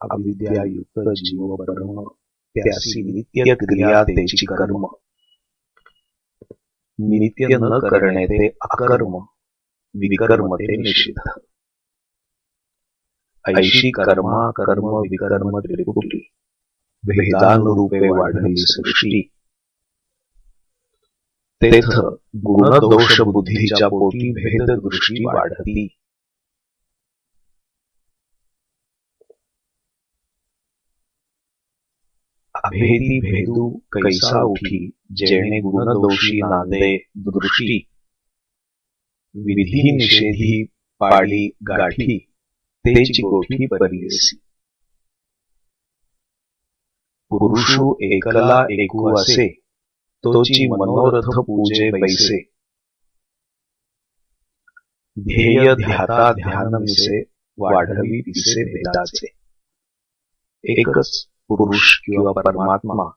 अविद्यायुक्त जीव परम त्यासी नित्य क्रिया त्याची कर्म। नित्य न करणे ते अकर्म विकर्म ते निषिद्ध। ऐशी कर्मा कर्म विकर्म त्रिपुटी भेदानुरूपे वाढली सृष्टी। तेथ गुणदोष बुद्धीच्या पोटी भेद दृष्टी वाढती। अभेदी भेदू कैसा उठी जेणे गुणदोषी नांदे दृष्टी. विधी निषेधी पाळी गाठी तेची गोठी परियसी. पुरुषू एकला एकू असे तोची मनोरथ पूजे बैसे. ध्येय ध्याता ध्यान मिसे वाढवी पिसे भेदाचे. एकच पुरुष किंवा परमात्मा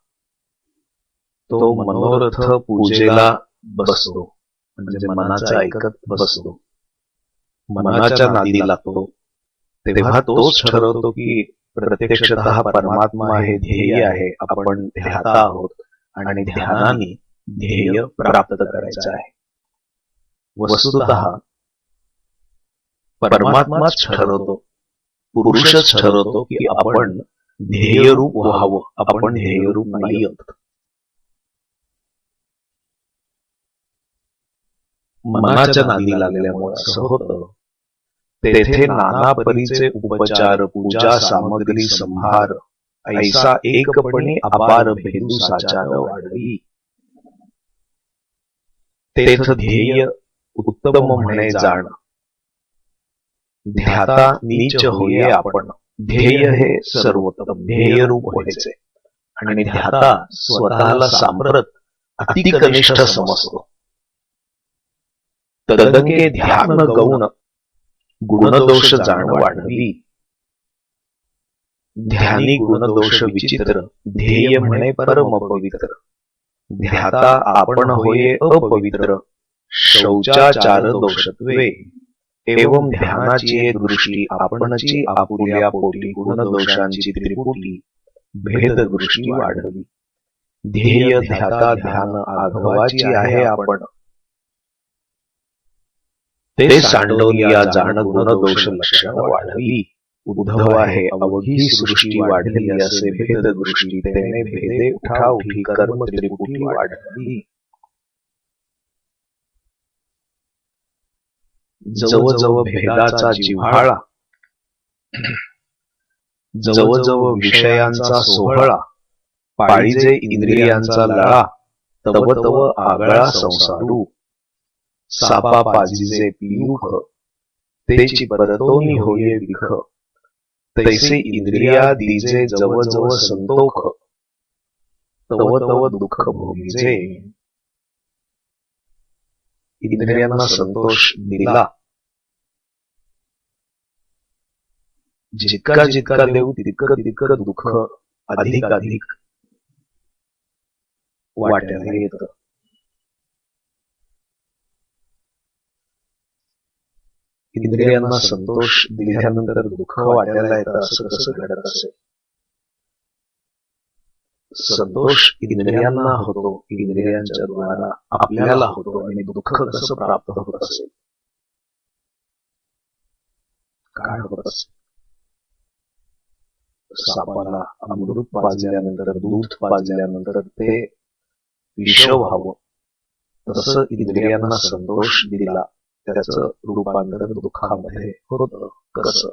तो मनोरथ पूजेला बसतो म्हणजे मनाचा ऐकत बसतो. मनाच्या नादी लागतो. तेव्हा तोच ठरवतो की हा परमात्मा हे ध्येय आहे आपण ध्याता आहोत आणि ध्यानाने ध्येय प्राप्त करायचं आहे. वस्तुत परमात्माच ठरवतो पुरुषच ठरवतो की आपण ध्येयरूप व्हावं आपण ध्येयरूप नाही आहोत. मनाच्या नादी लागल्यामुळे असं होतं. तेथे नाना परीचे उपचार पूजा सामग्री संभार ऐसा एकपणे अपार भेदू साचार वाढवी. तेथ ध्येय उत्तम म्हणे जाण. ध्याता नीच होये आपण. ध्येय हे सर्वोत्तम ध्येय रूप व्हायचे. आणि ध्याता स्वतःला सांप्रत अतिकनिष्ठ समजतो. तदंगे ध्यान गौण गुणदोष जाण वाढवी. ध्यानी गुणदोष विचित्र ध्येय म्हणे परम पवित्र. ध्याता आपण होये अपवित्र शौचाचार दोषत्वे. एवं ध्यानाची दृष्टी आपणची आपुल्या पोटी गुणदोषांची त्रिपुटी भेद दृष्टी वाढवी. ध्येय ध्याता ध्यान आघवाची आहे आपण. ते सांडवली या जाण गुणदोष लक्षण वाढवी. उद्धव आहे अवघी सृष्टी वाढली असे भेद दृष्टी त्याने भेदे उठा उठी कर्म त्रिपुटी वाढली जवळजवळ भेदाचा जिव्हाळा. जवळजवळ विषयांचा सोहळा. पाळीजे इंद्रियांचा लळा. तव तव आगळा संसारू. सापा पाजीचे पियुख. तेची परतोनी होये विख. तैसे इंद्रिया दिजे जवळजवळ संतोख. तव तव दुःख भोगीजे. इंद्रियांना संतोष दिला जितका जितका देऊ तितकं तितकं दुःख अधिक अधिक वाट्याला येत इंद्रियांना संतोष दिल्यानंतर दुःख वाट्याला येतं असं कसं घडत असेल संतोष इंद्रियांना होतो इंद्रियांच्या द्वारा आपल्याला होतो आणि दुःख कसं प्राप्त होत असेल? काय होत असेल? सापाला अमृत पाजल्यानंतर दूध पाजल्यानंतर ते विष व्हावं. तसं इंद्रियांना संतोष दिला त्याचं रूपांतर दुःखामध्ये होत. कसं?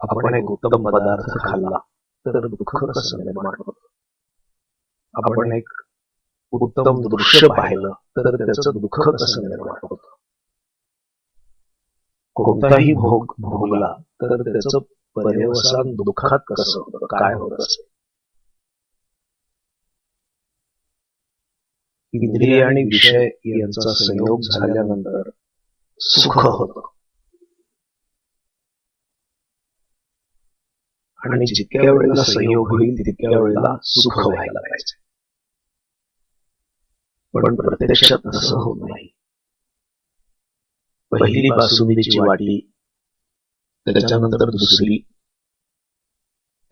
आपण एक उत्तम पदार्थ खाल्ला तर दुःख कसं निर्माण होत? आपण एक उत्तम दृश्य पाहिलं तर त्याचं दुःख कसं निर्माण होत? कोणताही भोग भोगला तर त्याचं पर्यवसान दुःखात कसं होतं? काय होत असेल? इंद्रिय आणि विषय यांचा संयोग झाल्यानंतर सुख होत. आणि जितक्या वेळेला संयोग होईल तितक्या वेळेला सुख व्हायला पाहिजे. पण प्रत्यक्षात असं होत नाही. पहिली बासुंदीची वाटी त्याच्यानंतर दुसरी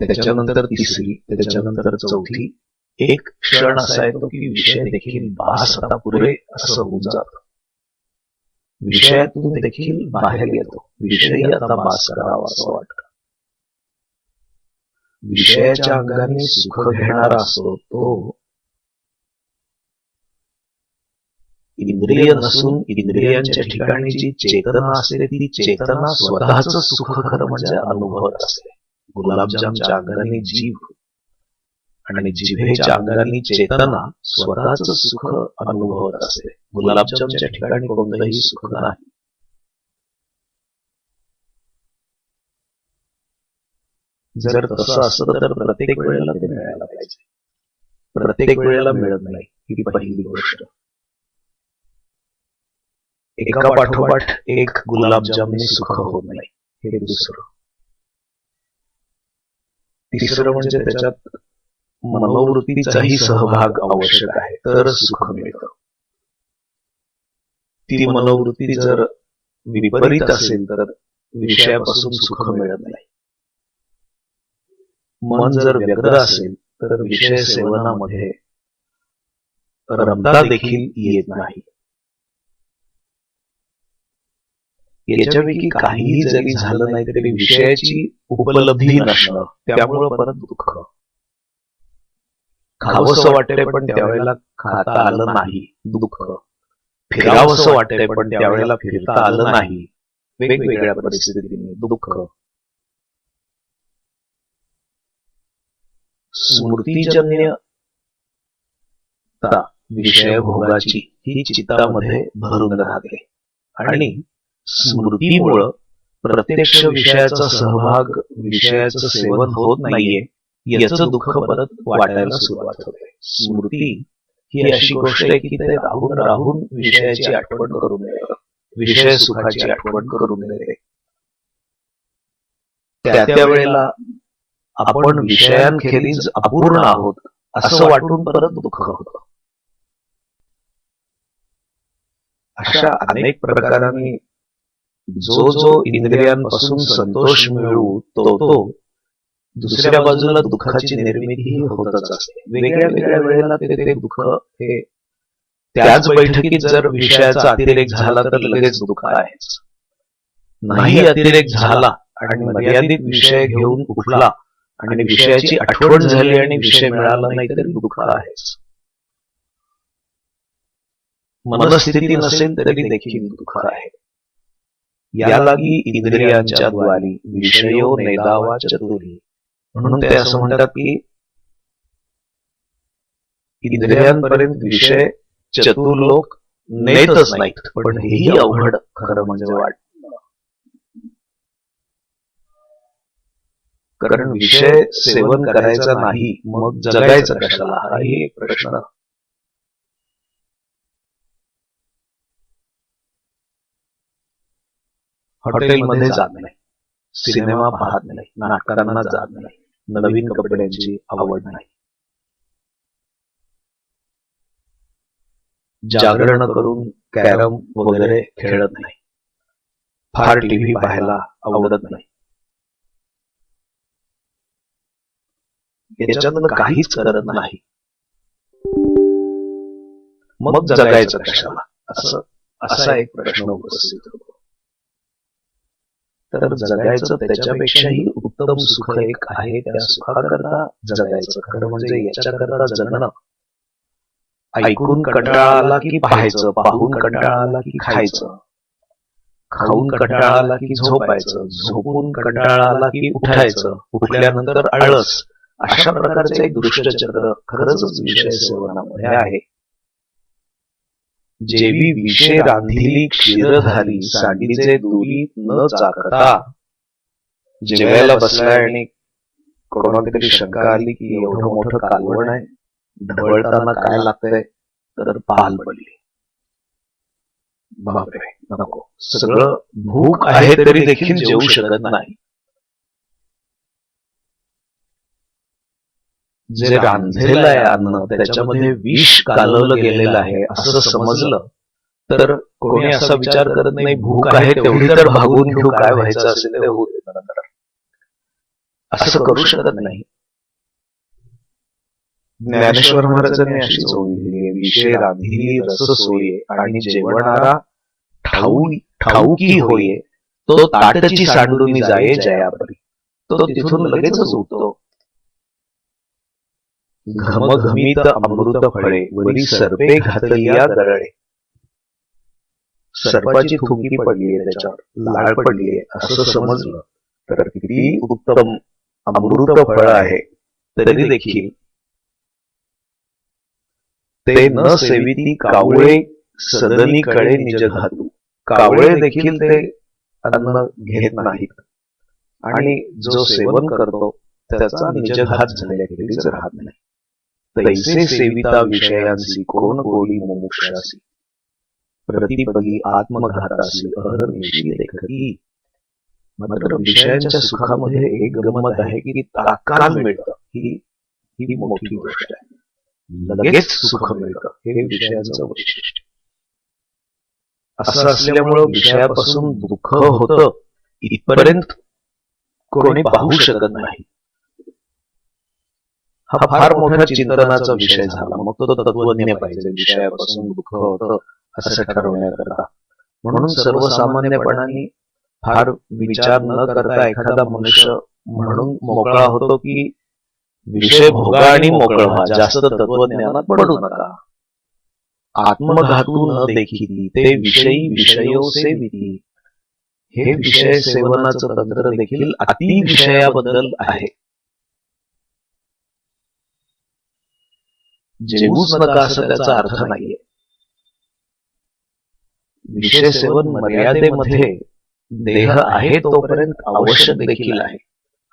त्याच्यानंतर तिसरी त्याच्यानंतर चौथी एक क्षण असा येतो की विषय देखील बास आता पुरे असं होऊन जात. विषयातून देखील बाहेर येतो. विषयही आता बास करावा असं वाटत. विषयाच्या अंगाने सुख घेणारा असतो तो. इंद्रिय नसून इंद्रियांच्या ठिकाणी जी चेतना असते ती चेतना स्वतःच सुख खरं म्हणजे अनुभवत असते. गुलाबजामच्या अंगाने जीव आणि जिभेच्या अंगाने चेतना स्वतःच सुख अनुभवत असते. गुलाबजामच्या ठिकाणी कोणतंही सुख नाही. जर तसं असतं तर प्रत्येक वेळेला ते मिळायला पाहिजे. प्रत्येक वेळेला मिळत नाही. ही पहिली गोष्ट. एका पाठोपाठ एक गुलाबजामने सुख होत नाही. हे दुसरं. तिसरं म्हणजे त्याच्यात मनोवृत्तीचाही सहभाग आवश्यक आहे तर सुख मिळतं. ती मनोवृत्ती जर विपरीत असेल तर विषयापासून सुख मिळत नाही. मन जर व्यग्र असेल तर विषय सेवनामध्ये रमता देखील येत नाही. याच्यापैकी काहीही जरी झालं नाही तरी विषयाची उपलब्धी नसणं त्यामुळं परत दुःख. खावंसं वाटतंय पण त्यावेळेला खाता आलं नाही दुःख. फिरावंसं वाटतंय पण त्यावेळेला फिरता आलं नाही. वेगवेगळ्या परिस्थितीने दुःख. स्मृतीजन्य विषय भोगाची ही चित्तामध्ये भरून राहते. आणि स्मृतीमुळं प्रत्यक्ष विषयाचा सहभाग विषयाचं सेवन होत नाहीये याचं दुःख परत वाटायला सुरुवात होते. स्मृती ही अशी गोष्ट आहे की ते राहून राहून विषयाची आठवण करून देतं. विषय सुखाची आठवण करून त्या त्या वेळेला आपण विषयांखेरीज अपूर्ण आहोत असं वाटून परत दुःख होतं. अशा अनेक प्रकारांनी जो जो इंद्रियांपासून संतोष मिळवू तो तो दुसऱ्या बाजूला दुःखाची निर्मिती होतच असते. वेगळ्या वेगळ्या वेळेला ते ते दुःख हे त्याच बैठकीत जर विषयाचा अतिरेक झाला तर लगेच दुःख आहेच. नाही अतिरेक झाला आणि मर्यादित विषय घेऊन उठला आणि विषयाची आठवण झाली आणि विषय मिळाला नाही तरी दुःख आहेच. मनस्थिती नसेल तरी देखील दुःख आहे. यालागी इंद्रियांच्या द्वारी विषयो नेदावा चतुरी. म्हणून ते असं म्हणतात की इंद्रियांपर्यंत विषय चतुर लोक नेतच नाहीत पण हेही अवघड खरं म्हणजे वाट कारण विषय सेवन करायचा नाही मग जगायचं कशाला? हाही एक प्रश्न. हॉटेलमध्ये जात नाही. सिनेमा पाहत नाही. नाटकांना जात नाही. नवीन कपड्यांची आवड नाही. जागरण करून कॅरम वगैरे खेळत नाही. फार टीव्ही पाहायला आवडत नाही. याच्यातलं काहीच करत नाही. मग जगायचं कशाला? असं असा एक प्रश्न उपस्थित होतो. तर जगायचं त्याच्यापेक्षाही उत्तम सुख एक आहे त्या सुखाकरता जगायचं. खरं म्हणजे याच्याकरता जगणं. ऐकून कंटाळा आला की पाहायचं पाहून कंटाळा आला की खायचं. खाऊन कंटाळा आला की झोपायचं झोपून कंटाळा आला की उठायचं उठल्यानंतर आळस. अशा प्रकारचं एक दृष्टचक्र खरंच विषय सेवनामध्ये आहे. जेवी विषय रांधिली क्षीरधारी सांडीचे दुरी न चाकता. जेवायला बसलाय आणि कोणाला तरी शंका आली की एवढं मोठं कालवण आहे. ढवळताना काय लागतंय? तर पाल पडली. बापरे नको. सगळं भूक आहे तरी देखील जेवू शकत नाही. जे रांधलेलं आहे अन्न त्याच्यामध्ये विष कालवलं गेलेलं आहे असं समजलं. तर कोणी असा विचार करत नाही भूक आहे तेवढी तर भागून घेऊ काय व्हायचं असेल ते होऊ असं करू शकत नाही. ज्ञानेश्वर महाराजांनी अशी दिली विषय रांधिली रस सोये आणि जेवणारा ठाऊ ठाऊकी होये. तो ताटची सांडून जाये जयापरी. तो तिथून लगेचच उठतो. घमघमीत अमृत फळे वरी सर्पे घातलिया दरळे सर्पाची थुंकी पडलीये त्याच्यावर लाळ पडलीये असं समजलं. तर किती उत्तम अमृत फळ आहे. तरी देखील ते न सेविती कावळे सदनी कळे निज घातू कावळे देखील ते अन्न घेत नाहीत. आणि जो सेवन करतो त्याचा निजघात झालेल्या राहत नाही. तैसे सेविता विषयांसी कोण कोणी मुमुक्षासी प्रतिपदी आत्मघातासी अहर्निशी देखती मात्र विषयांच्या सुखामध्ये एक गमत आहे की तात्काळ मिळतं. ही ही मोठी गोष्ट आहे. लगेच सुख मिळतं. हे विषयांचं वैशिष्ट्य. असं असल्यामुळं विषयापासून दुःख होतं. इथपर्यंत कोणी पाहू शकत नाही. हा फार मोठा चिंतनाचा विषय झाला. मग तो तत्वज्ञ पाहिजे. विषयापासून दुःख होतं असं ठरवण्याकरता. म्हणून सर्वसामान्यपणाने फार विचार न करता एखादा मनुष्य म्हणून मोकळा होतो की विषय भोगा आणि मोकळ. व्हा जास्त तत्वज्ञानात पडू नका. आत्मघातू न देखील ते विषयी विषयो सेविती. हे विषय सेवनाचं तंत्र देखील अति विषयाबद्दल आहे. जेवूच नका असं त्याचा अर्थ नाहीये. विषय सेवन मर्यादेमध्ये देह आहे तोपर्यंत आवश्यक देखील आहे.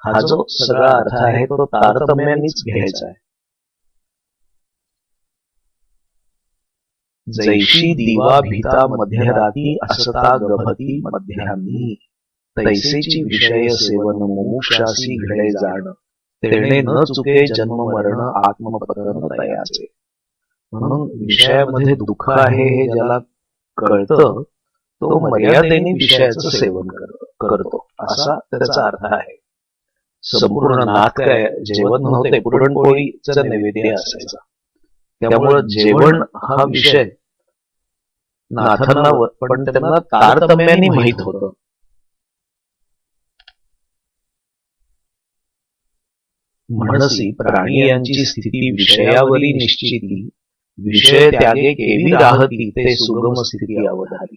हा जो सगळा अर्थ आहे तो तारतम्यानेच घ्यायचा आहे. जैशी दिवा भीता मध्यराती असता गभती मध्यान्नी तैसेची विषय सेवन मुमुक्षासी घडे जाण. तेणे न चुके जन्म मरण आत्मपतन तयाचे. म्हणून विषयामध्ये दुःख आहे हे ज्याला कळतं तो मर्यादेने विषयाचं सेवन करतो. असा त्याचा अर्थ आहे. संपूर्ण नाथ काय? जेवण नव्हते पुरणपोळीचं नैवेद्य असायचा. त्यामुळं जेवण हा विषय नाथांना पण त्यांना तारतम्याने माहीत होत. म्हणसी प्राणी यांची स्थिती विषयावरी निश्चिती. विषय त्यागे केवी राहती ते सुगम स्थिती अवधारी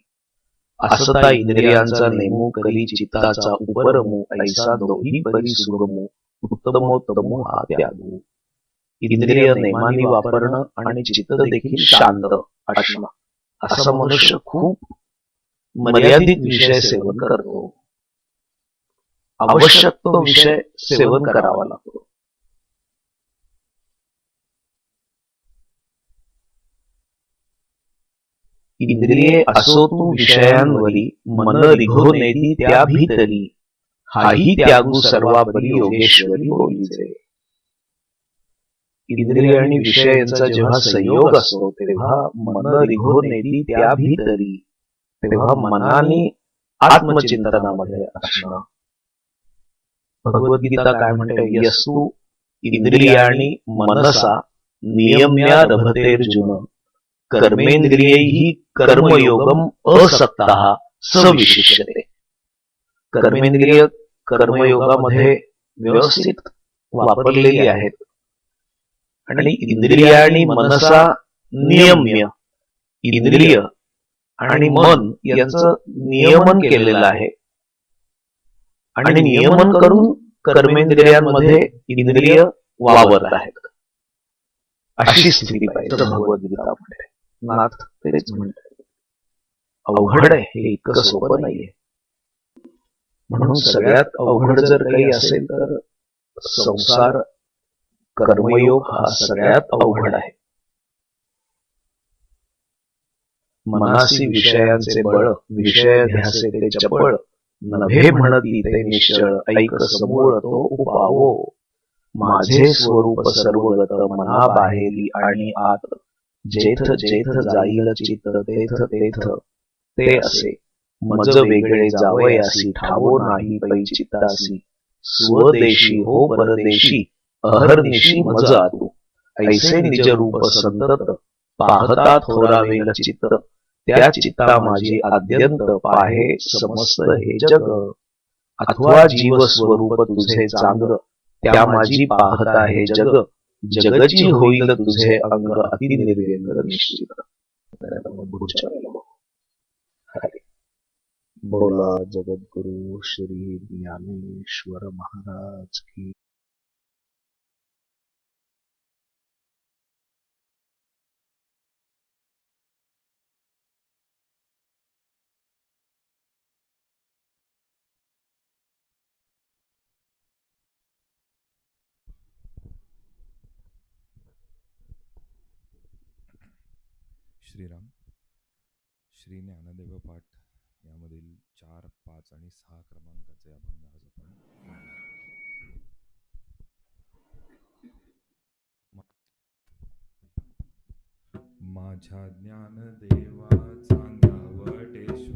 असता इंद्रियांचा नेमू करी चित्ताचा उपरमू ऐसा दोही परी सुगमू उत्तमोत्तमो हा त्यागू इंद्रिय नेमानी वापरणं आणि चित्त देखील शांत असणं असा मनुष्य खूप मर्यादित विषय सेवन करतो. आवश्यक तो विषय सेवन करावा लागतो. इंद्रिये असो तू विषयांवरी मन रिघो नेती त्या भीतरी। हाही त्यागू सर्वापरी योगेश्वरी बोलीचे इंद्रिय आणि विषय यांचा जेव्हा संयोग असतो तेव्हा मन रिघो नेती त्या भीतरी। तेव्हा मनाने आत्मचिंतनामध्ये असणं भगवद्गीता काय म्हणते? यस्तू इंद्रियाणी मनसा नियम्या रभतेर्जुन। कर्मेंद्रियही कर्मयोगम असक्ता सविशिष्यते। कर्मेंद्रिय कर्मयोगामध्ये व्यवस्थित वापरलेली आहेत। आणि इंद्रिय आणि मनसा नियम्य। इंद्रिय आणि मन यांचं नियमन केलेलं आहे। आणि नियमन करून कर्मेंद्रियांमध्ये इंद्रिय वावरत आहेत। अशी स्थिती पाहिजे भगवद्गीता म्हणते। नाथ तेच म्हणतात. अवघड आहे हे इतकं सोपं नाहीये. म्हणून सगळ्यात अवघड जर काही असेल तर संसार कर्मयोग हा सगळ्यात अवघड आहे. मनासी विषयांचे बळ विषय ध्यासे ते चपळ नभे म्हणती ते निश्चळ ऐक समूळ तो उपावो. माझे स्वरूप सर्वगत मना बाहेरी आणि आत जेथ जेथ जाईल चित्त तेथ तेथ ते असे. मज वेगळे जावयासी ठावो नाही पै चित्तासी स्वदेशी हो परदेशी. अहर्निशी मज आतू. ऐसे निज रूप संतत. पाहता थोरावेल चित्त. त्या चित्ता माझी आद्यंत पाहे समस्त हे जग. अथवा जीव स्वरूप तुझे चांग त्या माझी पाहता हे जग. जगची होईल तुझे अंग अति निश्चित. बोला जगद्गुरु श्री ज्ञानेश्वर महाराज की श्रीराम. श्री ज्ञानदेव पाठ. यामधील चार पाच आणि सहा क्रमांकाचे अभंग आज आपण माझ्या ज्ञानदेवा चांगावटेश्वरे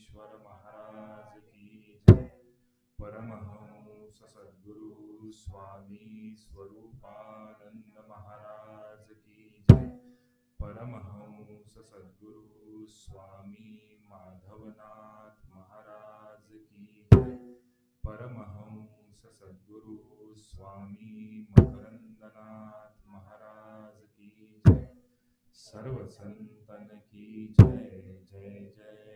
ज्ञानेश्वर महाराज की जय। परमहंस सद्गुरु स्वामी स्वरूपानंद महाराज की जय। परमहंस सद्गुरु स्वामी माधवनाथ महाराज की जय। परमहंस सद्गुरु स्वामी मकरंदनाथ महाराज की जय। सर्व संतन की जय जय जय।